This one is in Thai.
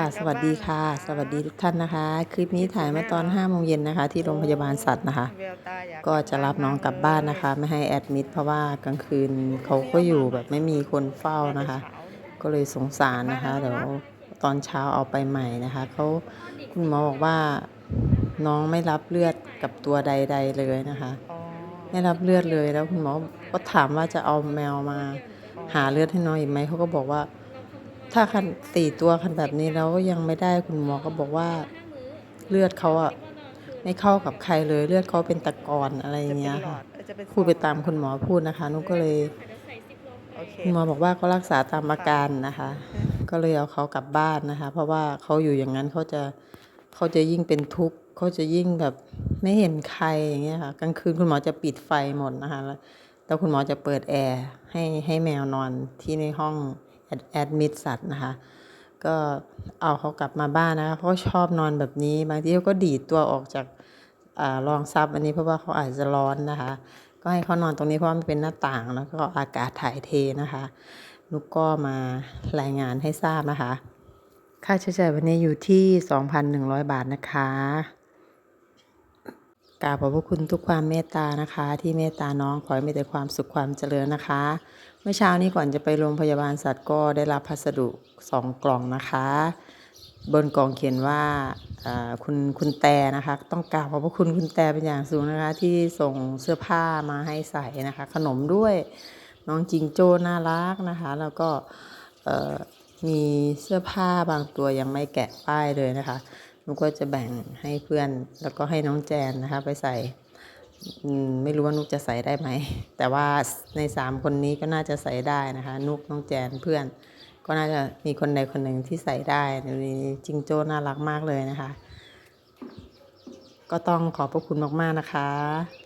ค่ะ สวัสดีค่ะ สวัสดีทุกท่านนะคะ คลิปนี้ถ่ายมาตอน5โมงเย็นนะคะ ที่โรงพยาบาลสัตว์นะคะ ก็จะรับน้องกลับบ้านนะคะ ไม่ให้แอดมิดเพราะว่ากลางคืนเขาก็อยู่แบบไม่มีคนเฝ้านะคะ ก็เลยสงสารนะคะเดี๋ยวตอนเช้าเอาไปใหม่นะคะเขาคุณหมอบอกว่าน้องไม่รับเลือดกับตัวใด ๆ เลยนะคะ ไม่รับเลือดเลยแล้วคุณหมอก็ถามว่าจะเอาแมวมาหาเลือดให้น้องอีกไหมเขาก็บอกว่า ถ้าคันสี่ตัวคันแบบนี้แล้วก็ยังไม่ได้คุณหมอก็บอกว่าเลือดเขาอะไม่เข้ากับใครเลยเลือดเขาเป็นตะกอนอะไรอย่างเงี้ยค่ะพูดไปตามคุณหมอพูดนะคะนุกก็เลยคุณหมอบอกว่าก็รักษาตามอาการนะคะ ก็เลยเอาเขากลับบ้านนะคะ เพราะว่าเขาอยู่อย่างนั้นเขาจะเขาจะยิ่งเป็นทุกข์เขาจะยิ่งแบบไม่เห็นใครอย่างเงี้ยค่ะกลางคืนคุณหมอจะปิดไฟหมดนะคะแล้วแล้วคุณหมอจะเปิดแอร์ให้ให้แมวนอนที่ในห้อง แอดมิดสัตว์นะคะ ก็เอาเขากลับมาบ้านนะคะเขาะชอบนอนแบบนี้ บางทีเขาก็ดีดตัวออกจากอารองซับอันนี้เพราะว่าเขาอาจจะร้อนนะคะ ก็ให้เขานอนตรงนี้เพราะมันเป็นหน้าต่างแล้วก็อากาศถ่ายเทนะคะนุกก็มารายงานให้ทราบนะคะ ค่าใช้จ่ายวันนี้อยู่ที่ 2,100 บาทนะคะกราบขอบพระคุณทุกความเมตตานะคะ ที่เมตตาน้องขอให้มีแต่ความสุขความเจริญนะคะ เมื่อเช้านี้ก่อนจะไปโรงพยาบาลสัตว์ก็ได้รับพัสดุสองกล่องนะคะ บนกล่องเขียนว่าคุณคุณแต่นะคะ ต้องกราบขอบพระคุณคุณแต่เป็นอย่างสูงนะคะ ที่ส่งเสื้อผ้ามาให้ใส่นะคะ ขนมด้วยน้องจิงโจ้น่ารักนะคะ แล้วก็มีเสื้อผ้าบางตัวยังไม่แกะป้ายเลยนะคะนุกก็จะแบ่งให้เพื่อนแล้วก็ให้น้องแจนนะคะ ไปใส่ ไม่รู้ว่านุกจะใส่ได้ไหม แต่ว่าในสามคนนี้ก็น่าจะใส่ได้นะคะ นุกน้องแจนเพื่อน ก็น่าจะมีคนใดคนหนึ่งที่ใส่ได้มีจิงโจ้น่ารักมากเลยนะคะ ก็ต้องขอบพระคุณมากๆนะคะ